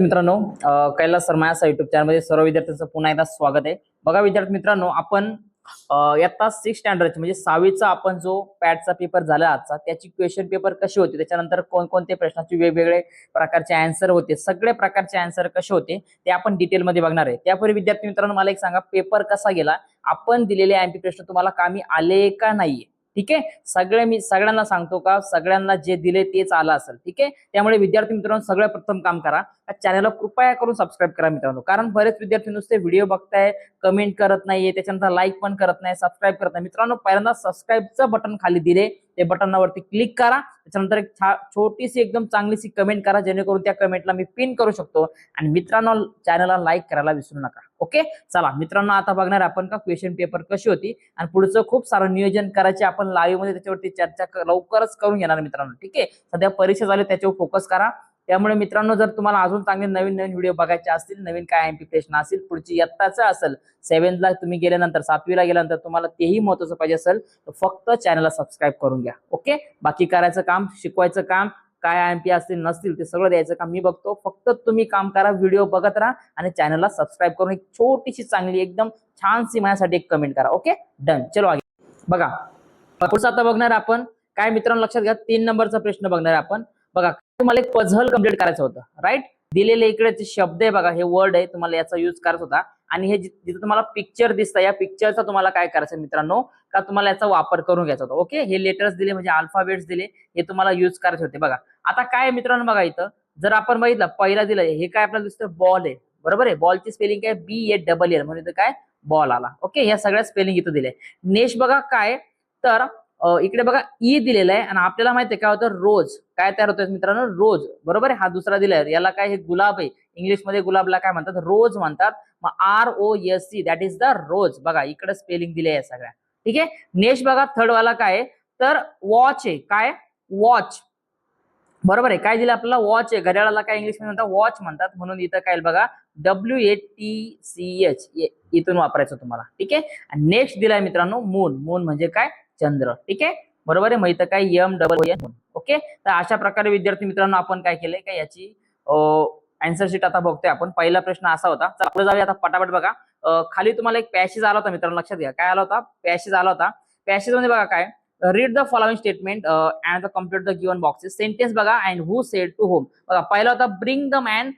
मित्रांनो कैलास शर्मा सरमायासा युट्यूब चॅनलमध्ये सर्व विद्यार्थ्यांचं पुन्हा एकदा स्वागत आहे. बघा विद्यार्थी मित्रांनो आपण इयत्ता सिक्स स्टँडर्डचे म्हणजे सहावीचा आपण जो पॅटचा पेपर झाला आजचा त्याची क्वेश्चन पेपर कशी होती? त्याच्यानंतर कोणकोणते प्रश्नाचे वेगवेगळे प्रकारचे अँसर होते? सगळे प्रकारचे अँसर कसे होते? ते आपण डिटेलमध्ये बघणार आहे. त्यापूर्वी विद्यार्थी मित्रांनो मला एक सांगा पेपर कसा गेला? आपण दिलेले एमपी प्रश्न तुम्हाला कामी आले का नाहीये? ठीक आहे? सगळे मी सगळ्यांना सांगतो का सगळ्यांना जे दिले तेच आलं असेल ठीक आहे? त्यामुळे विद्यार्थी मित्रांनो सगळं प्रथम काम करा चॅनलला कृपया करून सबस्क्राईब करा मित्रांनो. कारण बरेच विद्यार्थी नुसते व्हिडिओ बघताय कमेंट करत नाहीये त्याच्यानंतर लाईक पण करत नाही सबस्क्राईब करत नाही मित्रांनो पहिल्यांदा सबस्क्राईबचं बटन खाली दिले ते बटनावरती क्लिक करा. त्याच्यानंतर एक छा- छोटीशी एकदम चांगलीशी कमेंट करा जेणेकरून त्या कमेंटला मी पिन करू शकतो. आणि मित्रांनो चॅनलला लाईक करायला विसरू नका. ओके चला मित्रांनो आता बघणार आपण का क्वेश्चन पेपर कशी होती. आणि पुढचं खूप सारं नियोजन करायचे आपण लाईव्हमध्ये त्याच्यावरती चर्चा लवकरच करून घेणार मित्रांनो. ठीक आहे? सध्या परीक्षा झाली त्याच्यावर फोकस करा. त्यामुळे मित्रांनो जर तुम्हाला अजून चांगले नवीन नवीन व्हिडिओ बघायचे असतील नवीन काय एमपी प्रश्न असतील पुढची इयत्ताचं असेल सेव्हन्थला तुम्ही गेल्यानंतर सातवीला गेल्यानंतर तुम्हाला तेही महत्वाचं पाहिजे असेल तर फक्त चॅनलला सबस्क्राईब करून घ्या. ओके बाकी करायचं काम शिकवायचं काम काय एमपी असतील नसतील ते सगळं द्यायचं काम मी बघतो. फक्त तुम्ही काम करा व्हिडिओ बघत राहा आणि चॅनलला सबस्क्राईब करून एक छोटीशी चांगली एकदम छानशी माझ्यासाठी एक कमेंट करा. ओके डन चलो आगे. बघा. पुढचं आता बघणार आपण. काय मित्रांनो लक्षात घ्या. तीन नंबरचा प्रश्न बघणार आपण. बघा. तुम्हाला एक पझल कंप्लीट करायचं होतं राईट दिलेले इकडे जे शब्द आहे बघा हे वर्ड आहे तुम्हाला याचा युज करायचा होता. आणि हे जिथं तुम्हाला पिक्चर दिसतं या पिक्चरचा तुम्हाला काय करायचं मित्रांनो? का तुम्हाला याचा वापर करून घ्यायचा होता ओके हे लेटर्स दिले म्हणजे अल्फाबेट्स दिले हे तुम्हाला युज करायचे होते बघा. आता काय मित्रांनो बघा इथं? जर आपण बघितलं पहिला दिलं हे काय आपल्याला दिसतं? बॉल आहे. बरोबर आहे? बॉलची स्पेलिंग काय? बी ए डबल एल म्हणजे इथं काय? बॉल आला. ओके या सगळ्या स्पेलिंग इथं दिले नेक्स्ट बघा काय? तर इकडे बघा ई दिलेलं आहे आणि आपल्याला माहिती आहे काय होतं? रोज. काय तयार होतं मित्रांनो? रोज. बरोबर आहे? हा दुसरा दिलाय. याला काय? हे गुलाब आहे. इंग्लिशमध्ये गुलाबला काय म्हणतात? रोज म्हणतात. मग R O S C that is the rose बघा इकडे स्पेलिंग दिले आहे सगळ्या. ठीक आहे? नेक्स्ट बघा थर्ड वाला काय तर वॉच आहे. काय? वॉच बरोबर आहे? काय दिलं आपल्याला? वॉच आहे. घड्याळाला काय इंग्लिशमध्ये म्हणतात? वॉच म्हणतात. म्हणून इथं काय बघा? W A T C H इथून वापरायचं तुम्हाला. ठीक आहे? नेक्स्ट दिलाय मित्रांनो मून मून म्हणजे काय? चंद्र. ठीक आहे? बरोबर आहे? माहिती काय एम डबल एन ओके तर अशा प्रकारे विद्यार्थी मित्रांनो आपण काय केलंय? का याची अँसर शीट आता बघतोय आपण. पहिला प्रश्न असा होता. पुढे जाऊया आता पटापट बघा. खाली तुम्हाला एक पॅसेज आला होता मित्रांनो लक्षात घ्या. काय आला होता? पॅसेज आला होता. पॅसेजमध्ये बघा काय? Read the following statement and the complete the given boxes sentence बघा and who said to whom बघा पहिला होता bring the man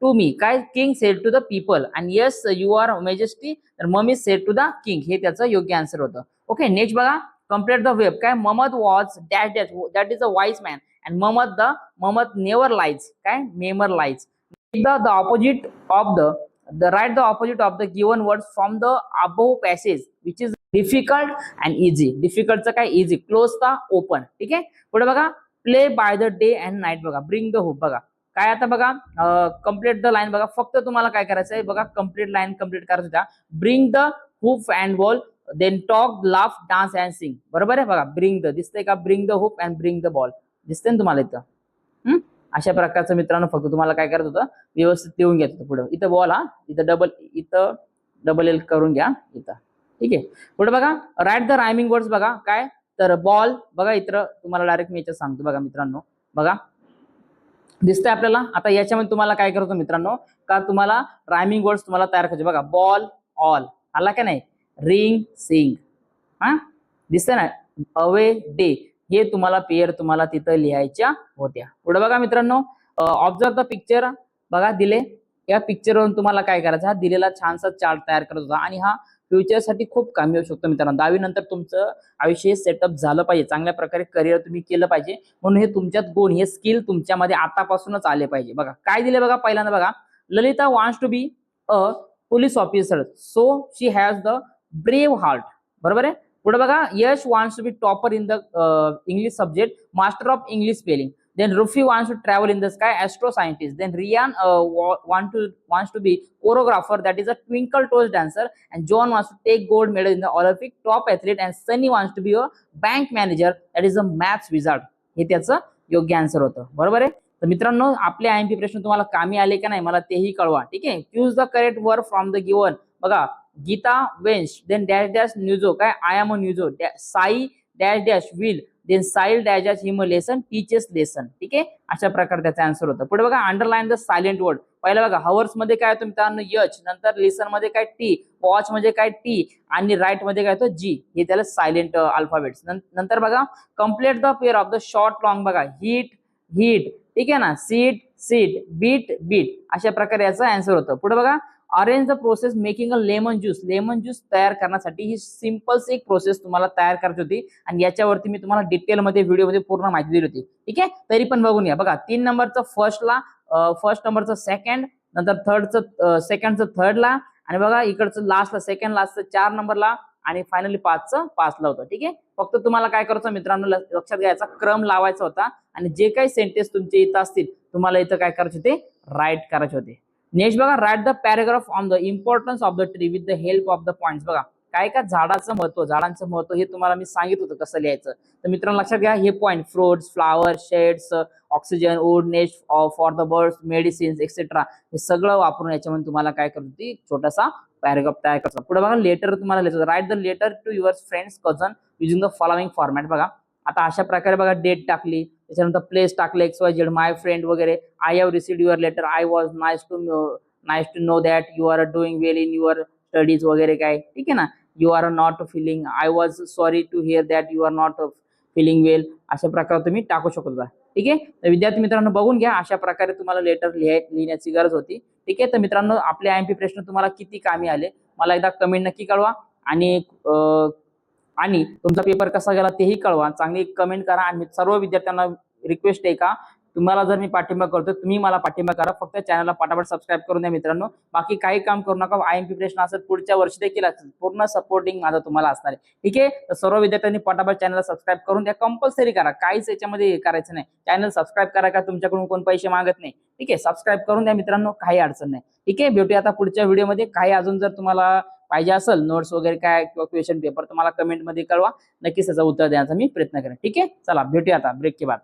to me काय? King said to the people and yes you are majesty तर is said to the king हे त्याचं योग्य answer होतं. ओके नेक्स्ट बघा. कंप्लीट द वेब काय Mamad was dash dash that is a wise man and Mamad the Mamad never lies काय Mamad lies the the opposite of the the write the opposite of the given words from the above passage which is difficult and easy. Difficult काय? Easy. Close the open. ठीक आहे? पुढे बघा. Play by the day and night बघा. Bring the hope बघा. काय आता बघा? कंप्लीट द लाईन बघा. फक्त तुम्हाला काय करायचं आहे बघा कंप्लीट लाईन कंप्लीट करायचं होत्या bring the hoop and ball then talk laugh dance and sing बरोबर आहे बघा. ब्रिंग द दिसतंय का? Bring the hoop and bring the ball दिसतंय ना तुम्हाला इथं? अशा प्रकारचं मित्रांनो फक्त तुम्हाला काय करायचं होतं? व्यवस्थित लिहून घ्यायचं होतं पुढं. इथं बॉल हा इथं डबल इथं डबल एल करून घ्या. इथं. ठीक आहे? पुढे बघा. राईट द रायमिंग वर्ड्स बघा. काय? तर बॉल बघा इथं. तुम्हाला डायरेक्ट मी याच्यात सांगतो बघा मित्रांनो. बघा. दिसतंय आपल्याला? आता याच्यामध्ये तुम्हाला काय करतो मित्रांनो? का तुम्हाला रायमिंग वर्ड्स तुम्हाला तयार करायचे? बघा. बॉल ऑल आला का नाही? Ring sing. हा? दिसतंय ना? Away day. हे तुम्हाला पेअर तुम्हाला तिथं लिहायच्या होत्या. पुढे बघा मित्रांनो ऑब्झर्व द पिक्चर बघा दिले. या पिक्चरवरून तुम्हाला काय करायचं? हा दिलेला छानसा चार्ट तयार करत होता. आणि हा फ्युचरसाठी खूप कामी येऊ शकतो मित्रांनो. दहावी नंतर तुमचं आयुष्य सेटअप झालं पाहिजे. चांगल्या प्रकारे करिअर तुम्ही केलं पाहिजे. म्हणून हे तुमच्यात गुण हे स्किल तुमच्यामध्ये आतापासूनच आले पाहिजे. बघा काय दिले बघा पहिल्यांदा बघा. Lalita wants to be a police officer so she has the brave heart बरोबर आहे? पुढे बघा Yash wants to be topper in the English subject master of English spelling then Rufi wants to travel in the sky astro scientist then Riyan want to wants to be choreographer that is a twinkle toes dancer and John wants to take gold medal in the Olympic top athlete and Sunny wants to be a bank manager that is a maths wizard हे त्याचं योग्य answer होतं. बरोबर आहे? तर मित्रांनो आपले I am P प्रश्न तुम्हाला कामी आले का नाही मला तेही कळवा. ठीक आहे? Choose the correct work from the given बघा Geeta wins then dash dash news काय? I am a news sigh dash dash will then sail dash him lesson teachers lesson ठीक आहे? अशा प्रकारे त्याचा आन्सर होतं. पुढे बघा अंडरलाईन द सायलेंट वर्ड पहिला बघा हवर्समध्ये काय होतं मित्रांनो? यच. नंतर लेसनमध्ये काय? टी वॉच मध्ये काय? टी आणि राईटमध्ये काय होतं? जी हे त्याला सायलेंट अल्फाबेट्स नंतर बघा complete the pair of the short long बघा. हिट हिट ठीक आहे ना? सीट सीट बीट बीट अशा प्रकारे याचा आन्सर होतं. पुढे बघा arrange the process making a lemon juice lemon juice तयार करण्यासाठी ही सिंपल एक प्रोसेस तुम्हाला तयार करायची होती. आणि याच्यावरती मी तुम्हाला डिटेलमध्ये व्हिडिओमध्ये पूर्ण माहिती दिली होती. ठीक आहे? तरी पण बघून घ्या. बघा तीन नंबरचं फर्स्टला फर्स्ट नंबरचं सेकंड नंतर थर्डचं सेकंडचं थर्डला आणि बघा इकडचं लास्टला सेकंड लास्टचं चार नंबरला आणि फायनली पाचचं पाचला होतं. ठीक आहे? फक्त तुम्हाला काय करायचं मित्रांनो लक्षात घ्यायचा क्रम लावायचा होता. आणि जे काही सेंटेन्स तुमचे इथं असतील तुम्हाला इथं काय करायचे होते? राईट करायचे होते. नेक्स्ट बघा write the paragraph on the importance of the tree with the help of the points बघा काय का झाडाचं महत्त्व झाडांचं महत्त्व हे तुम्हाला मी सांगितलं होतं कसं लिहायचं. तर मित्रांनो लक्षात घ्या हे point fruits flower shades oxygen wood nest for the birds medicines etcetera हे सगळं वापरून याच्यामध्ये तुम्हाला काय करत होती? छोटासा पॅराग्राफ तयार करतो पुढे बघा लेटर तुम्हाला लिहायचं write the letter to your friends cousin using the following format बघा. आता अशा प्रकारे बघा डेट टाकली. त्याच्यानंतर प्लेस टाकले X Y Z my friend वगैरे. I have received your letter I was nice to nice to know that you are doing well in your studies वगैरे काय. ठीक आहे ना? You are not feeling I was sorry to hear that you are not feeling well अशा प्रकारे तुम्ही टाकू शकता ठीक आहे? तर विद्यार्थी मित्रांनो बघून घ्या. अशा प्रकारे तुम्हाला लेटर लिहाय लिहिण्याची गरज होती. ठीक आहे? तर मित्रांनो आपले आय एम पी प्रश्न तुम्हाला किती कामी आले? मला एकदा कमेंट नक्की कळवा. आणि आणि तुमचा पेपर कसा गेला तेही कळवा. चांगली कमेंट करा आणि सर्व विद्यार्थ्यांना रिक्वेस्ट आहे का तुम्हाला जर मी पाठिंबा करतो तुम्ही मला पाठिंबा करा. फक्त चॅनलला पटापट सबस्क्राईब करून द्या मित्रांनो. बाकी काही काम करू नका. आय एम पी प्रश्न असेल पुढच्या वर्षी देखील असेल पूर्ण सपोर्टिंग माझा तुम्हाला असणार आहे. ठीक आहे? तर सर्व विद्यार्थ्यांनी पटापट चॅनलला सबस्क्राईब करून द्या. कंपल्सरी करा. काहीच याच्यामध्ये हे करायचं नाही. चॅनल सबस्क्राईब करा का तुमच्याकडून कोण पैसे मागत नाही. ठीक आहे? सबस्क्राईब करून द्या मित्रांनो. काही अडचण नाही. ठीक आहे? भेटूया आता पुढच्या व्हिडिओमध्ये काही अजून जर तुम्हाला पाहिजे असेल नोट्स वगैरे काय किंवा क्वेश्चन पेपर तुम्हाला कमेंटमध्ये कळवा. नक्कीच त्याचं उत्तर देण्याचा मी प्रयत्न करेन. ठीक आहे? चला भेटूया आता. ब्रेक के बाद.